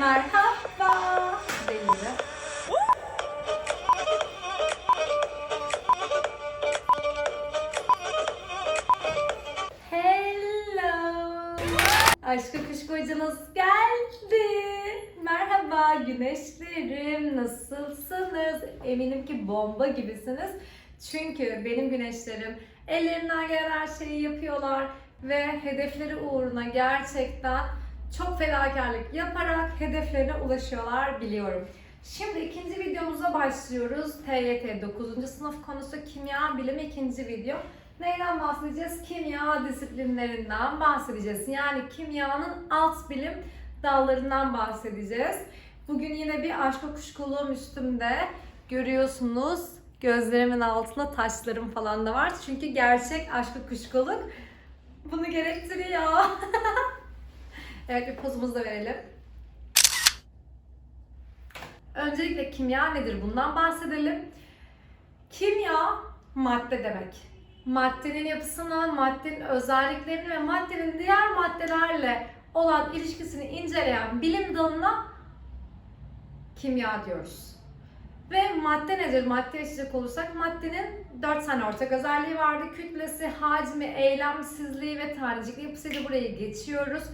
Merhaba. Değil Hello. Aşkı kuşkoycanız geldi. Merhaba güneşlerim. Nasılsınız? Eminim ki bomba gibisiniz. Çünkü benim güneşlerim ellerinden gelen her şeyi yapıyorlar ve hedefleri uğruna gerçekten çok fedakarlık yaparak hedeflerine ulaşıyorlar biliyorum. Şimdi ikinci videomuza başlıyoruz. TYT 9. sınıf konusu kimya bilimi ikinci video. Neyden bahsedeceğiz? Kimya disiplinlerinden bahsedeceğiz. Yani kimyanın alt bilim dallarından bahsedeceğiz. Bugün yine bir aşk kuşkuluğum üstümde. Görüyorsunuz gözlerimin altında taşlarım falan da var. Çünkü gerçek aşk kuşkuluk bunu gerektiriyor. evet bir pozumuzu da verelim. Öncelikle kimya nedir bundan bahsedelim. Kimya madde demek. Maddenin yapısını, maddenin özelliklerini ve maddenin diğer maddelerle olan ilişkisini inceleyen bilim dalına kimya diyoruz. Ve madde nedir? Madde açacak olursak maddenin 4 tane ortak özelliği vardı. Kütlesi, hacmi, eylemsizliği ve tanecikli yapısıyla burayı geçiyoruz.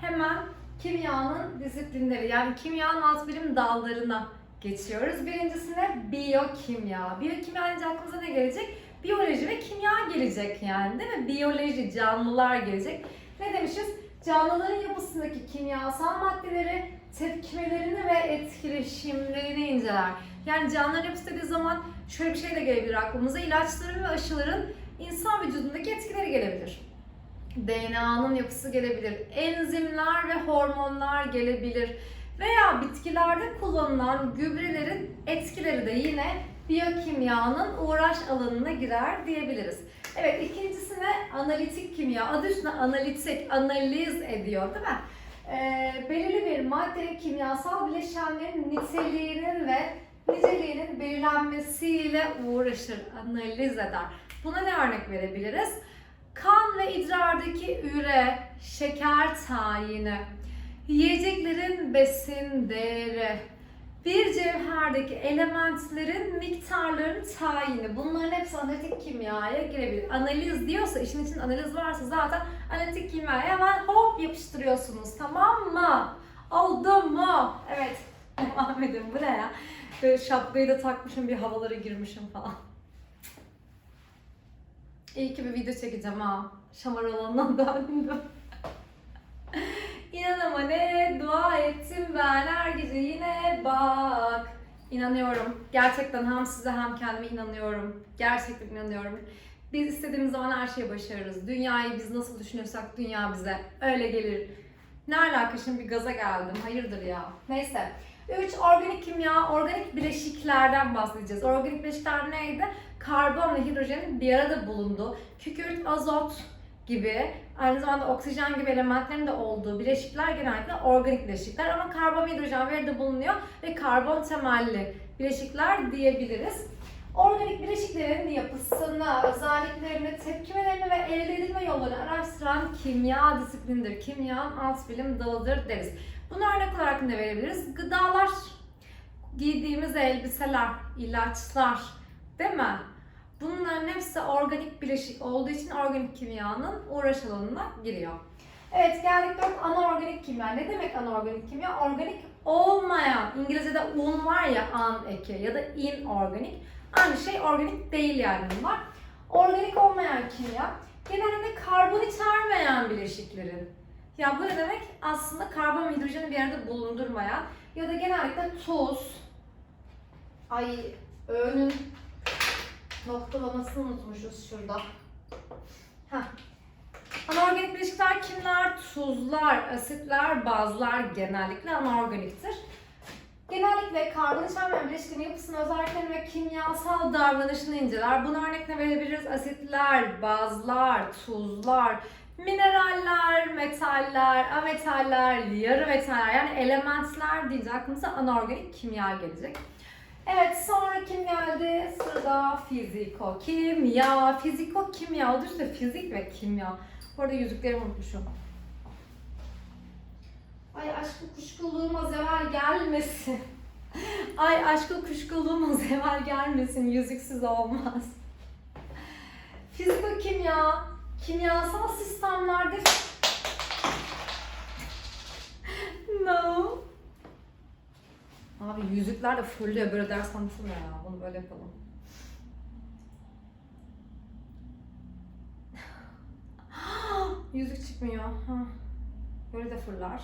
Hemen kimyanın disiplinleri yani kimyanın alt bilim dallarına geçiyoruz. Birincisine biyokimya. Biyokimya deyince aklımıza ne gelecek? Biyoloji ve kimya gelecek yani değil mi? Biyoloji, canlılar gelecek. Ne demişiz? Canlıların yapısındaki kimyasal maddeleri, tepkimelerini ve etkileşimlerini inceler. Yani canlıların yapısı dediği zaman şöyle bir şey de gelebilir aklımıza. İlaçların ve aşıların insan vücudundaki etkileri gelebilir. DNA'nın yapısı gelebilir. Enzimler ve hormonlar gelebilir. Veya bitkilerde kullanılan gübrelerin etkileri de yine biyokimyanın uğraş alanına girer diyebiliriz. Evet ikincisine analitik kimya. Adı üstünde analitik, analiz ediyor değil mi? Ee, belirli bir maddenin kimyasal bileşenlerin niteliğinin ve niceliğinin belirlenmesiyle uğraşır, analiz eder. Buna ne örnek verebiliriz? Kan ve idrardaki üre, şeker tayini, yiyeceklerin besin değeri, bir cevherdeki elementlerin miktarlarının tayini. Bunların hepsi analitik kimyaya girebilir. Analiz diyorsa, işin için analiz varsa zaten analitik kimyaya hemen hop yapıştırıyorsunuz. Tamam mı? Oldu mu? Evet. Devam edin. Bu ne ya? Böyle şapkayı da takmışım, bir havalara girmişim falan. İyi ki bir video çekeceğim ha. Şamar alanından döndüm. İnan ama ne dua ettim ben her gece yine bak. İnanıyorum. Gerçekten hem size hem kendime inanıyorum. Gerçekten inanıyorum. Biz istediğimiz zaman her şeyi başarırız. Dünyayı biz nasıl düşünüyorsak dünya bize öyle gelir. Ne alaka şimdi bir gaza geldim. Hayırdır ya. Neyse. 3. Organik kimya, organik bileşiklerden bahsedeceğiz. Organik bileşikler neydi? Karbon ve hidrojenin bir arada bulunduğu, kükürt, azot gibi, aynı zamanda oksijen gibi elementlerin de olduğu bileşikler genellikle organik bileşikler. Ama karbon hidrojen bir arada bulunuyor ve karbon temelli bileşikler diyebiliriz. Organik bileşiklerin yapısını, özelliklerini, tepkimelerini ve elde edilme yollarını araştıran kimya disiplinidir. Kimyanın alt bilim dalıdır deriz. Bunu örnek olarak ne verebiliriz? Gıdalar, giydiğimiz elbiseler, ilaçlar, değil mi? Bunların hepsi organik bileşik olduğu için organik kimyanın uğraş alanına giriyor. Evet geldik dört anorganik kimya. Ne demek anorganik kimya? Organik olmayan, İngilizce'de un var ya an eki ya da inorganik. Aynı şey organik değil yani bunlar. Organik olmayan kimya genelde karbon içermeyen bileşiklerin. Ya bu ne demek? Aslında karbon ve hidrojeni bir arada bulundurmayan ya da genellikle tuz. Ay öğünün noktalamasını unutmuşuz şurada. Heh. Anorganik bileşikler kimler? Tuzlar, asitler, bazlar genellikle anorganiktir. Genellikle karbon içermeyen bileşikin yapısını, özelliklerini ve kimyasal davranışını inceler. Buna örnek ne verebiliriz? Asitler, bazlar, tuzlar, mineraller, metaller, ametaller, yarı metaller yani elementler deyince aklımıza anorganik kimya gelecek. Evet sonra kim geldi? Sırada fiziko kimya. Fiziko kimya adı üstünde fizik ve kimya. Bu arada yüzüklerimi unutmuşum. Ay aşkı kuşkuluğuma zeval gelmesin. Ay aşkı kuşkuluğuma zeval gelmesin. Yüzüksüz olmaz. Fiziko kimya, kimyasal sistemlerde No. Abi yüzükler de fırlıyor böyle ders anlatılmıyor ya. Bunu böyle yapalım. Yüzük çıkmıyor. Ha. Böyle de fırlar.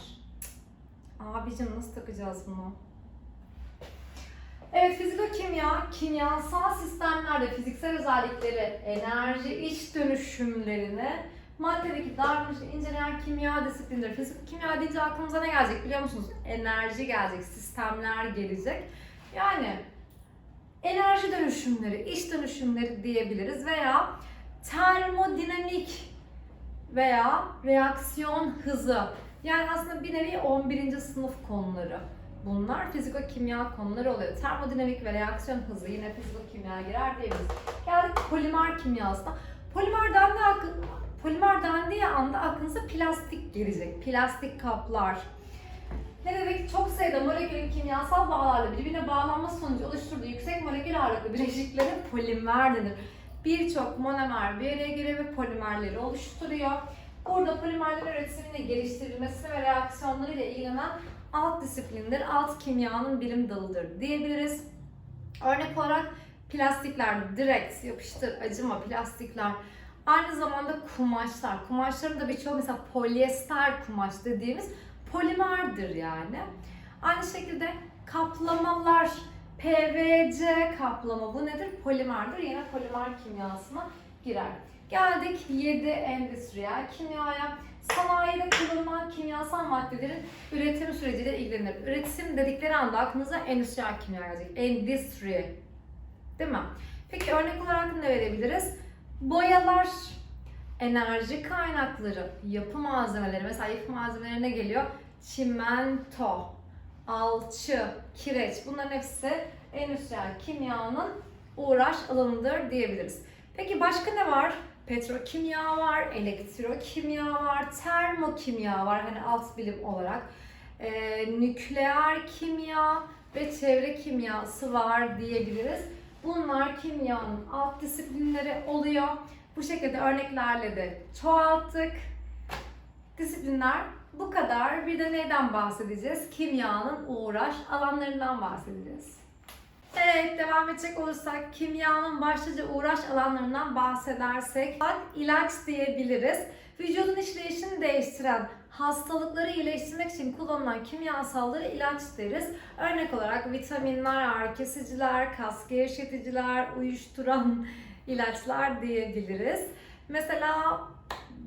Abicim nasıl takacağız bunu? Evet, fizikokimya, kimyasal sistemlerde fiziksel özellikleri, enerji iç dönüşümlerini, maddedeki davranışı inceleyen kimya disiplinleri. Fizikokimya deyince aklımıza ne gelecek biliyor musunuz? Enerji gelecek, sistemler gelecek. Yani enerji dönüşümleri, iç dönüşümleri diyebiliriz veya termodinamik veya reaksiyon hızı. Yani aslında bir nevi 11. sınıf konuları. Bunlar fiziko-kimya konuları oluyor. Termodinamik ve reaksiyon hızı yine fiziko-kimya girer diyebiliriz. Geldik polimer kimyasına. Polimer dendiği, akı- polimer dendiği anda aklınıza plastik gelecek. Plastik kaplar. Ne demek? Çok sayıda molekülün kimyasal bağlarla birbirine bağlanma sonucu oluşturduğu yüksek molekül ağırlıklı bileşiklere polimer denir. Birçok monomer bir araya geliyor ve polimerleri oluşturuyor. Burada polimerlerin üretimine geliştirilmesi ve reaksiyonlarıyla ilgilenen alt disiplindir, alt kimyanın bilim dalıdır diyebiliriz. Örnek olarak plastikler, direkt yapıştır, acıma plastikler. Aynı zamanda kumaşlar. Kumaşların da birçoğu mesela polyester kumaş dediğimiz polimerdir yani. Aynı şekilde kaplamalar, PVC kaplama bu nedir? Polimerdir. Yine polimer kimyasına girer. Geldik 7 endüstriyel kimyaya. Sanayide kullanılan kimyasal maddelerin üretim süreciyle ilgilenir. Üretim dedikleri anda aklınıza endüstriyel kimya gelecek. Endüstri. Değil mi? Peki örnek olarak ne verebiliriz? Boyalar, enerji kaynakları, yapı malzemeleri. Mesela yapı malzemelerine geliyor. Çimento, alçı, kireç. Bunların hepsi endüstriyel kimyanın uğraş alanıdır diyebiliriz. Peki başka ne var? Petrokimya var, elektrokimya var, termokimya var hani alt bilim olarak. Ee, nükleer kimya ve çevre kimyası var diyebiliriz. Bunlar kimyanın alt disiplinleri oluyor. Bu şekilde örneklerle de çoğalttık. Disiplinler bu kadar. Bir de neyden bahsedeceğiz? Kimyanın uğraş alanlarından bahsedeceğiz. Evet, devam edecek olursak kimyanın başlıca uğraş alanlarından bahsedersek ilaç diyebiliriz. Vücudun işleyişini değiştiren hastalıkları iyileştirmek için kullanılan kimyasalları ilaç deriz. Örnek olarak vitaminler, ağrı kesiciler, kas gevşeticiler, uyuşturan ilaçlar diyebiliriz. Mesela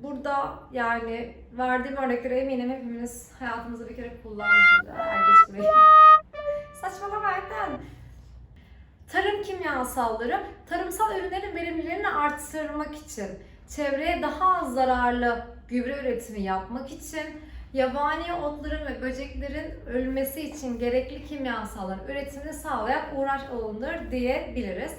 burada yani verdiğim örnekleri eminim hepimiz hayatımızda bir kere kullanmışız. Er geç burayı. Saçmalama Erden. Tarım kimyasalları, tarımsal ürünlerin verimliliğini artırmak için, çevreye daha az zararlı gübre üretimi yapmak için, yabani otların ve böceklerin ölmesi için gerekli kimyasalların üretimini sağlayan uğraş alanıdır diyebiliriz.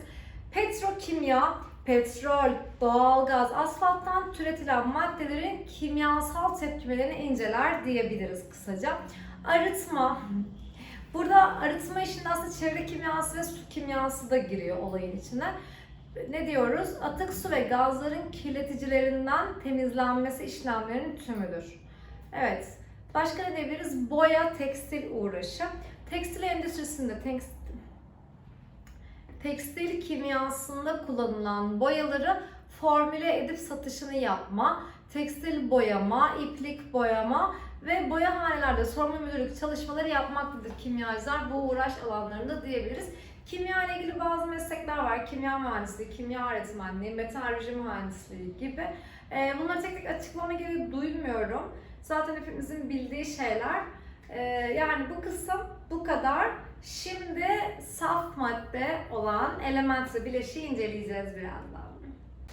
Petrokimya, petrol, doğalgaz, asfalttan türetilen maddelerin kimyasal tepkimelerini inceler diyebiliriz kısaca. Arıtma, Burada arıtma işinde aslında çevre kimyası ve su kimyası da giriyor olayın içine. Ne diyoruz? Atık su ve gazların kirleticilerinden temizlenmesi işlemlerinin tümüdür. Evet. Başka ne diyebiliriz? Boya, tekstil uğraşı. Tekstil endüstrisinde tekstil, tekstil kimyasında kullanılan boyaları formüle edip satışını yapma, tekstil boyama, iplik boyama ve boyahanelerde sorumlu müdürlük çalışmaları yapmaktadır kimyacılar bu uğraş alanlarında diyebiliriz. Kimya ile ilgili bazı meslekler var. Kimya mühendisliği, kimya öğretmenliği, metalurji mühendisliği gibi. Ee, bunları tek tek açıklama gereği duymuyorum. Zaten hepimizin bildiği şeyler. Ee, yani bu kısım bu kadar. Şimdi saf madde olan elementle bileşiği inceleyeceğiz birazdan.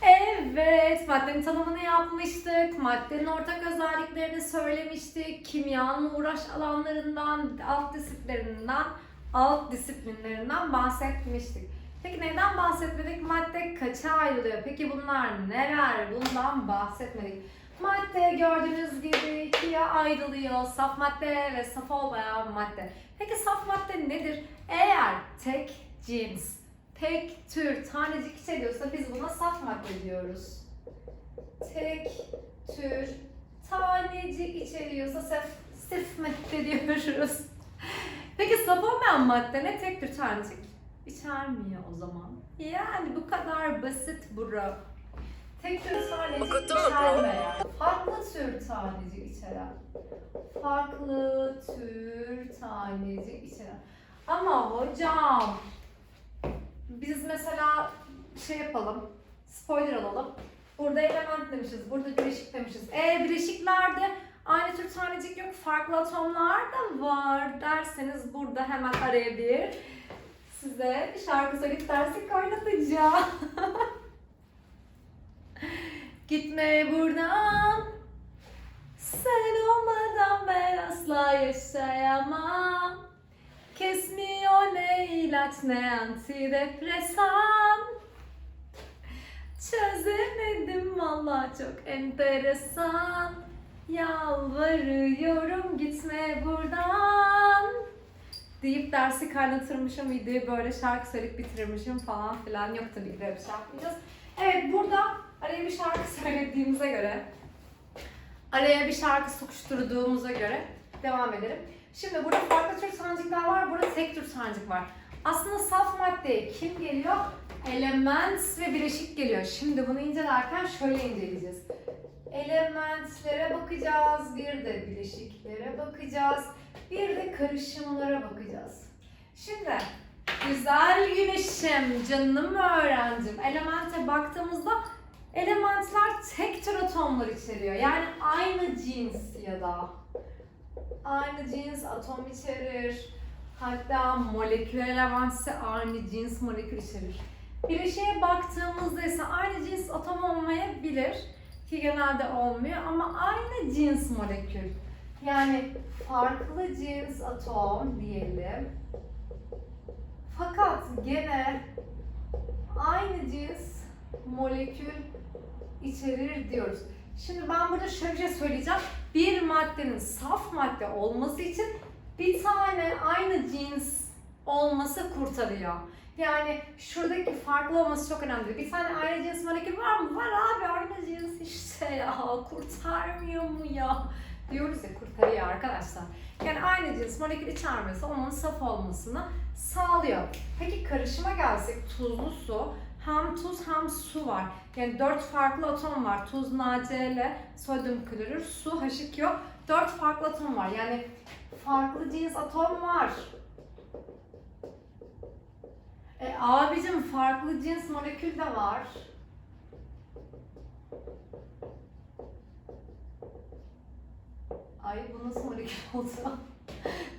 Evet, maddenin tanımını yapmıştık. Maddenin ortak özelliklerini söylemiştik. Kimyanın uğraş alanlarından, alt disiplinlerinden, alt disiplinlerinden bahsetmiştik. Peki neden bahsetmedik? Madde kaça ayrılıyor? Peki bunlar neler? Bundan bahsetmedik. Madde gördüğünüz gibi ikiye ayrılıyor. Saf madde ve saf olmayan madde. Peki saf madde nedir? Eğer tek cins, tek tür tanecik içeriyorsa biz buna saf madde diyoruz. Tek tür tanecik içeriyorsa saf, saf madde diyoruz. Peki saf olmayan madde ne? Tek tür tanecik içermiyor o zaman. Yani bu kadar basit bro. Tek tür tanecik içermeyen, farklı tür tanecik içeren, farklı tür tanecik içeren. Ama hocam, biz mesela şey yapalım, spoiler alalım. Burada element demişiz, burada bileşik demişiz. E bileşiklerde aynı tür tanecik yok, farklı atomlar da var derseniz burada hemen araya bir size şarkı söyleyip dersi kaynatacağım. Gitme buradan. Sen olmadan ben asla yaşayamam. Kesmiyor ne ilaç ne antidepresan. Çözemedim valla çok enteresan Yalvarıyorum gitme buradan deyip dersi kaynatırmışım, videoyu böyle şarkı söyleyip bitirmişim falan filan. Yok tabii ki böyle bir şey yapmayacağız. Evet burada araya bir şarkı söylediğimize göre, araya bir şarkı sokuşturduğumuza göre devam edelim. Şimdi burada farklı tür sancıklar var, burada tek tür sancık var. Aslında saf maddeye kim geliyor? Element ve bileşik geliyor. Şimdi bunu incelerken şöyle inceleyeceğiz. Elementlere bakacağız, bir de bileşiklere bakacağız, bir de karışımlara bakacağız. Şimdi güzel güneşim, canım öğrencim. Elemente baktığımızda elementler tek tür atomlar içeriyor. Yani aynı cins ya da aynı cins atom içerir. Hatta moleküler element ise aynı cins molekül içerir. Bileşiğe baktığımızda ise aynı cins atom olmayabilir ki genelde olmuyor ama aynı cins molekül. Yani farklı cins atom diyelim. Fakat gene aynı cins molekül içerir diyoruz. Şimdi ben burada şöyle şey söyleyeceğim. Bir maddenin saf madde olması için bir tane aynı cins olması kurtarıyor. Yani şuradaki farklı olması çok önemli. Bir tane aynı cins molekül var mı? Var abi aynı cins işte ya. Kurtarmıyor mu ya? Diyoruz ya kurtarıyor arkadaşlar. Yani aynı cins molekül içermesi onun saf olmasını sağlıyor. Peki karışıma gelsek tuzlu su. Hem tuz hem su var. Yani dört farklı atom var. Tuz NaCl, sodyum klorür, su H2O. Dört farklı atom var. Yani farklı cins atom var. E abicim farklı cins molekül de var. Ay bu nasıl molekül oldu?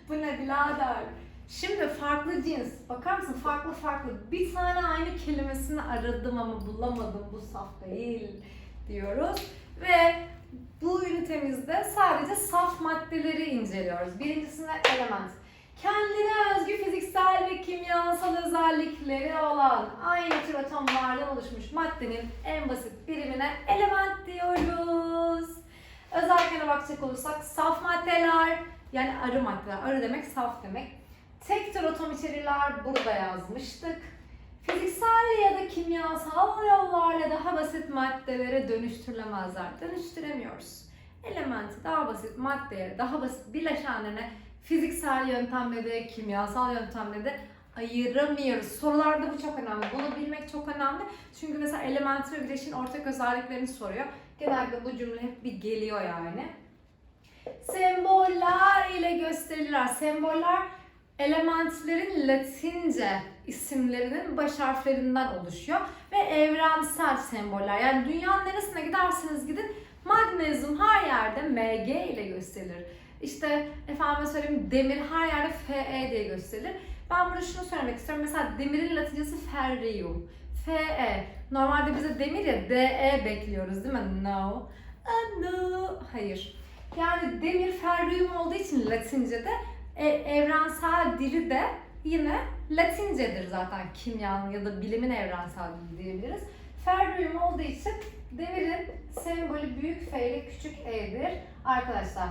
bu ne birader? Şimdi farklı cins. Bakar mısın? Farklı farklı. Bir tane aynı kelimesini aradım ama bulamadım. Bu saf değil diyoruz. Ve bu ünitemizde sadece saf maddeleri inceliyoruz. Birincisinde element. Kendine özgü fiziksel ve kimyasal özellikleri olan aynı tür atomlardan oluşmuş maddenin en basit birimine element diyoruz. Özelliklerine bakacak olursak saf maddeler, yani arı maddeler, arı demek saf demek. Tek tür atom içerirler burada yazmıştık. Fiziksel ya da kimyasal yollarla daha basit maddelere dönüştürülemezler. Dönüştüremiyoruz. Elementi daha basit maddeye, daha basit bileşenlerine fiziksel yöntemle de, kimyasal yöntemle de ayıramıyoruz. Sorularda bu çok önemli. Bunu bilmek çok önemli. Çünkü mesela elementi ve bileşin ortak özelliklerini soruyor. Genelde bu cümle hep bir geliyor yani. Semboller ile gösterirler. Semboller elementlerin latince isimlerinin baş harflerinden oluşuyor ve evrensel semboller. Yani dünyanın neresine giderseniz gidin magnezyum her yerde Mg ile gösterilir. İşte efendim söyleyeyim demir her yerde Fe diye gösterilir. Ben burada şunu söylemek istiyorum. Mesela demirin latincesi ferrium. Fe. Normalde bize demir ya De bekliyoruz değil mi? No. Ah, no. Hayır. Yani demir ferrium olduğu için latince'de e, evrensel dili de yine Latincedir zaten kimyanın ya da bilimin evrensel dili diyebiliriz. Ferrium olduğu için demirin sembolü büyük F ile küçük E'dir arkadaşlar.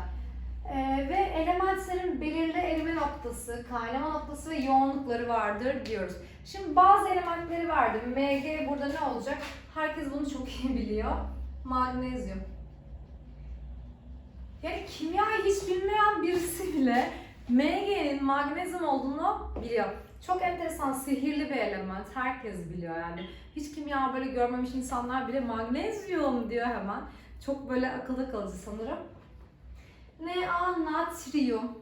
Ee, ve elementlerin belirli erime noktası, kaynama noktası ve yoğunlukları vardır diyoruz. Şimdi bazı elementleri verdim. Mg burada ne olacak? Herkes bunu çok iyi biliyor. Magnezyum. Yani kimyayı hiç bilmeyen birisi bile Mg'nin magnezyum olduğunu biliyor. Çok enteresan, sihirli bir element. Herkes biliyor yani. Hiç kimya böyle görmemiş insanlar bile magnezyum diyor hemen. Çok böyle akılda kalıcı sanırım. Na natrium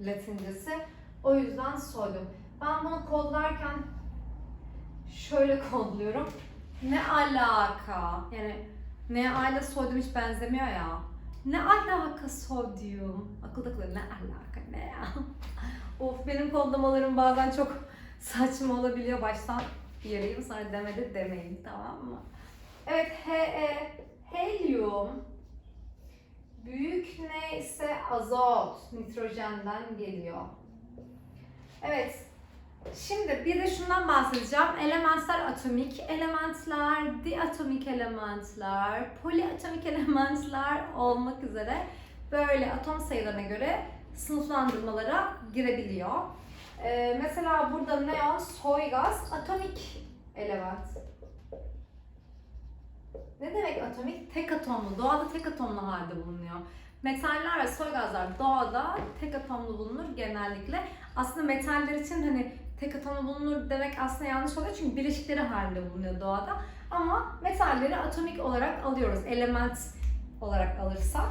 latincesi. O yüzden sodyum. Ben bunu kodlarken şöyle kodluyorum. Ne alaka? Yani Na ile sodyum hiç benzemiyor ya. Ne alaka sodyum? Akılda kalıyor. Ne alaka ne ya? of benim kodlamalarım bazen çok saçma olabiliyor. Baştan yarayım sonra demedi demeyin tamam mı? Evet He, helyum büyük ne ise azot, nitrojenden geliyor. Evet. Şimdi bir de şundan bahsedeceğim. Elementler atomik elementler, diatomik elementler, poliatomik elementler olmak üzere böyle atom sayılarına göre sınıflandırmalara girebiliyor. Ee, mesela burada neon, soy gaz atomik element. Ne demek atomik? Tek atomlu. Doğada tek atomlu halde bulunuyor. Metaller ve soy gazlar doğada tek atomlu bulunur genellikle. Aslında metaller için hani tek atomlu bulunur demek aslında yanlış oluyor çünkü bileşikleri halinde bulunuyor doğada. Ama metalleri atomik olarak alıyoruz. Element olarak alırsak.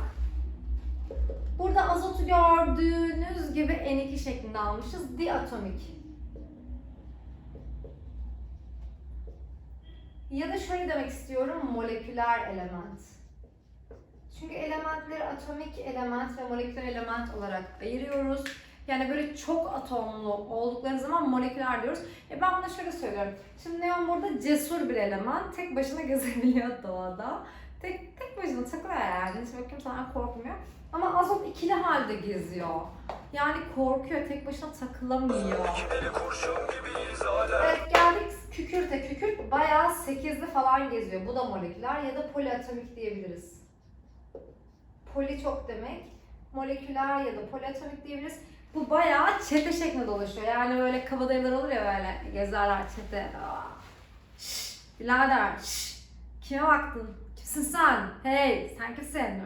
Burada azotu gördüğünüz gibi N2 şeklinde almışız. Diatomik. Ya da şöyle demek istiyorum, moleküler element. Çünkü elementleri atomik element ve moleküler element olarak ayırıyoruz. Yani böyle çok atomlu oldukları zaman moleküler diyoruz. E ben buna şöyle söylüyorum. Şimdi neon burada cesur bir element. Tek başına gezebiliyor doğada. Tek, tek başına takılıyor yani. Hiç kimseden korkmuyor. Ama azot ikili halde geziyor. Yani korkuyor, tek başına takılamıyor. Evet geldik kükürte. Kükürt bayağı 8'li falan geziyor. Bu da moleküler ya da poliatomik diyebiliriz. Poli çok demek. Moleküler ya da poliatomik diyebiliriz. Bu bayağı çete şeklinde dolaşıyor. Yani böyle kabadayılar olur ya böyle gezerler çete. Şşş, birader, şşş, kime baktın? Kimsin sen? Hey, sen kimsin?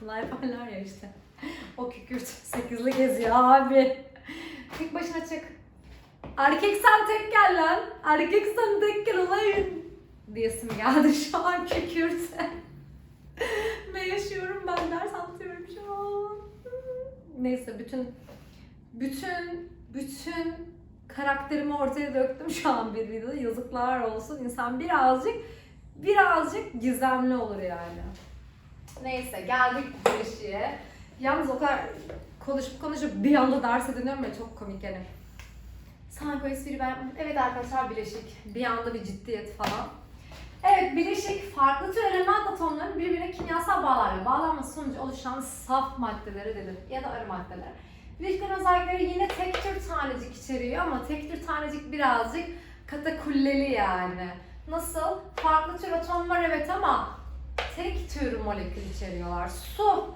Falan yaparlar ya işte. O kükürt 8'li geziyor abi. Tek başına çık. Erkek sen tek gel lan. Erkek sen tek gel olayım. Diyesim geldi şu an kükürte. ne yaşıyorum ben ders anlatıyorum şu an. Neyse bütün bütün bütün karakterimi ortaya döktüm şu an bir videoda. Yazıklar olsun. İnsan birazcık birazcık gizemli olur yani. Neyse geldik bileşiğe. Yalnız o kadar konuşup konuşup bir anda derse dönüyorum ya çok komik yani. Sanki o espriyi ben. Evet arkadaşlar bileşik. Bir anda bir ciddiyet falan. Evet bileşik farklı tür element atomlarının birbirine kimyasal bağlarla bağlanması sonucu oluşan saf maddelere denir ya da arı maddeler. Bileşiklerin özellikleri yine tek tür tanecik içeriyor ama tek tür tanecik birazcık katakulleli yani. Nasıl? Farklı tür atom var evet ama tek tür molekül içeriyorlar. Su.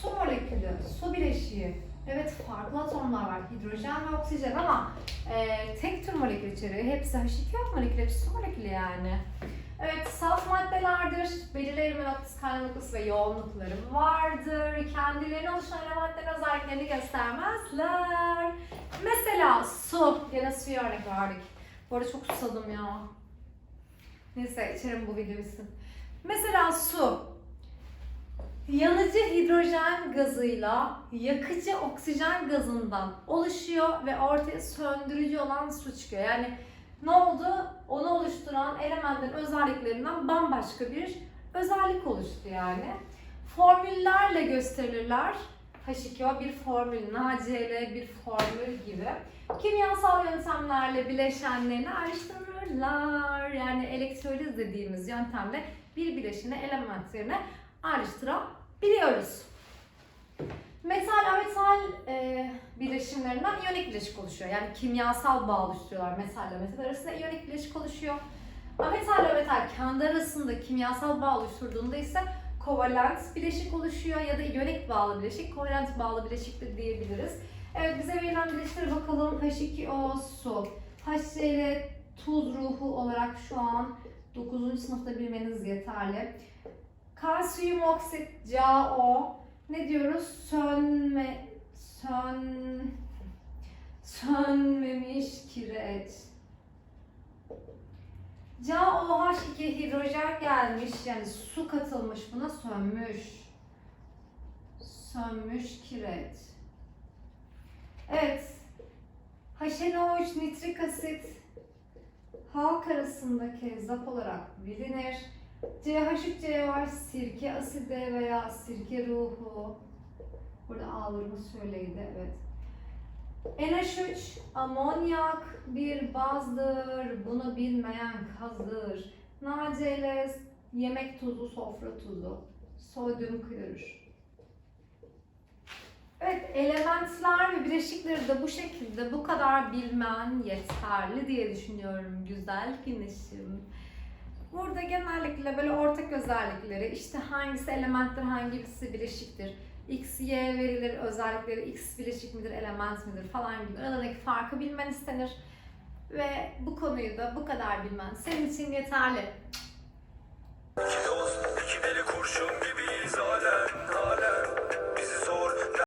Su molekülü, su bileşiği. Evet farklı atomlar var. Hidrojen ve oksijen ama e, tek tür molekül içeriyor. Hepsi H2O molekülü, hepsi su molekülü yani. Evet saf maddelerdir. Belirli erime noktası, kaynama noktası ve yoğunlukları vardır. Kendilerine oluşan elementlerin özelliklerini göstermezler. Mesela su. Yine suya örnek verdik. Bu arada çok susadım ya. Neyse içerim bu video bitsin. Mesela su. Yanıcı hidrojen gazıyla yakıcı oksijen gazından oluşuyor ve ortaya söndürücü olan su çıkıyor. Yani ne oldu? Onu oluşturan elementin özelliklerinden bambaşka bir özellik oluştu yani. Formüllerle gösterilirler. H2O bir formül, NaCl bir formül gibi. Kimyasal yöntemlerle bileşenlerini ayrıştırırlar. Yani elektroliz dediğimiz yöntemle bir bileşeni elementlerine ayrıştırabiliyoruz. Metal ametal e, bileşimlerinden iyonik bileşik oluşuyor. Yani kimyasal bağ oluşturuyorlar metal ile metal arasında iyonik bileşik oluşuyor. Ametal ile metal kendi arasında kimyasal bağ oluşturduğunda ise kovalent bileşik oluşuyor ya da iyonik bağlı bileşik, kovalent bağlı bileşik de diyebiliriz. Evet bize verilen bileşiklere bakalım. H2O su, HCl tuz ruhu olarak şu an 9. sınıfta bilmeniz yeterli. Kalsiyum oksit CaO ne diyoruz? Sönme sön sönmemiş kireç. CaOH2 hidrojen gelmiş yani su katılmış buna sönmüş. Sönmüş kireç. Evet. HNO3 nitrik asit halk arasında kezzap olarak bilinir. CH3COH sirke asidi veya sirke ruhu. Burada ağlarımı söyleydi evet. NH3 amonyak bir bazdır. Bunu bilmeyen kazır. NaCl yemek tuzu, sofra tuzu. Sodyum klorür. Evet, elementler ve bileşikleri de bu şekilde bu kadar bilmen yeterli diye düşünüyorum güzel güneşim. Burada genellikle böyle ortak özellikleri, işte hangisi elementtir, hangisi bileşiktir, X, Y verilir, özellikleri X bileşik midir, element midir falan gibi aralarındaki farkı bilmen istenir. Ve bu konuyu da bu kadar bilmen senin için yeterli. İki dost, iki deli kurşun gibiyiz halen, halen